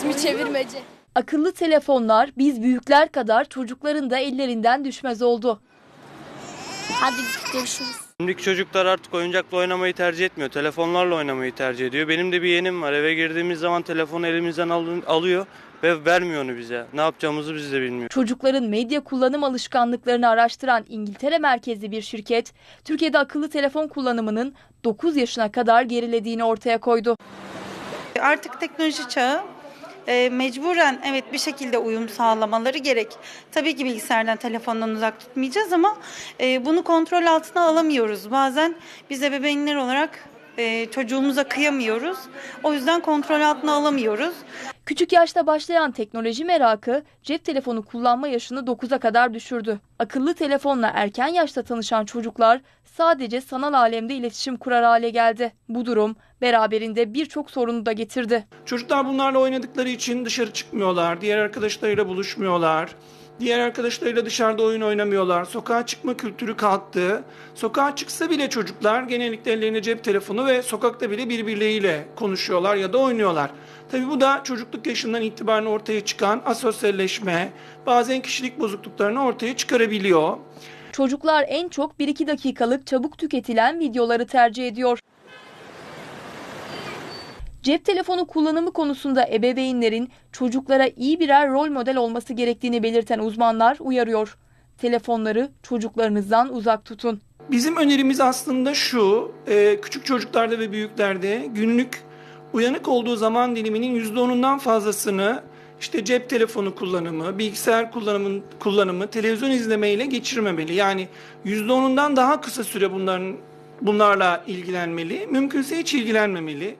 İsmi çevirmece. Akıllı telefonlar biz büyükler kadar çocukların da ellerinden düşmez oldu. Hadi görüşürüz. Şimdiki çocuklar artık oyuncakla oynamayı tercih etmiyor. Telefonlarla oynamayı tercih ediyor. Benim de bir yeğenim var. Eve girdiğimiz zaman telefonu elimizden al- alıyor ve vermiyor onu bize. Ne yapacağımızı biz de bilmiyoruz. Çocukların medya kullanım alışkanlıklarını araştıran İngiltere merkezli bir şirket, Türkiye'de akıllı telefon kullanımının 9 yaşına kadar gerilediğini ortaya koydu. Artık teknoloji çağı e, mecburen evet bir şekilde uyum sağlamaları gerek. Tabii ki bilgisayardan, telefondan uzak tutmayacağız ama e, bunu kontrol altına alamıyoruz. Bazen biz ebeveynler olarak e, çocuğumuza kıyamıyoruz. O yüzden kontrol altına alamıyoruz. Küçük yaşta başlayan teknoloji merakı cep telefonu kullanma yaşını 9'a kadar düşürdü. Akıllı telefonla erken yaşta tanışan çocuklar sadece sanal alemde iletişim kurar hale geldi. Bu durum beraberinde birçok sorunu da getirdi. Çocuklar bunlarla oynadıkları için dışarı çıkmıyorlar, diğer arkadaşlarıyla buluşmuyorlar. Diğer arkadaşlarıyla dışarıda oyun oynamıyorlar. Sokağa çıkma kültürü kalktı. Sokağa çıksa bile çocuklar genellikle ellerinde cep telefonu ve sokakta bile birbirleriyle konuşuyorlar ya da oynuyorlar. Tabii bu da çocukluk yaşından itibaren ortaya çıkan asosyalleşme, bazen kişilik bozukluklarını ortaya çıkarabiliyor. Çocuklar en çok 1-2 dakikalık çabuk tüketilen videoları tercih ediyor. Cep telefonu kullanımı konusunda ebeveynlerin çocuklara iyi birer rol model olması gerektiğini belirten uzmanlar uyarıyor. Telefonları çocuklarınızdan uzak tutun. Bizim önerimiz aslında şu, e, küçük çocuklarda ve büyüklerde günlük uyanık olduğu zaman diliminin %10'undan fazlasını işte cep telefonu kullanımı, bilgisayar kullanımı, kullanımı, televizyon izlemeyle geçirmemeli. Yani %10'undan daha kısa süre bunların bunlarla ilgilenmeli, mümkünse hiç ilgilenmemeli.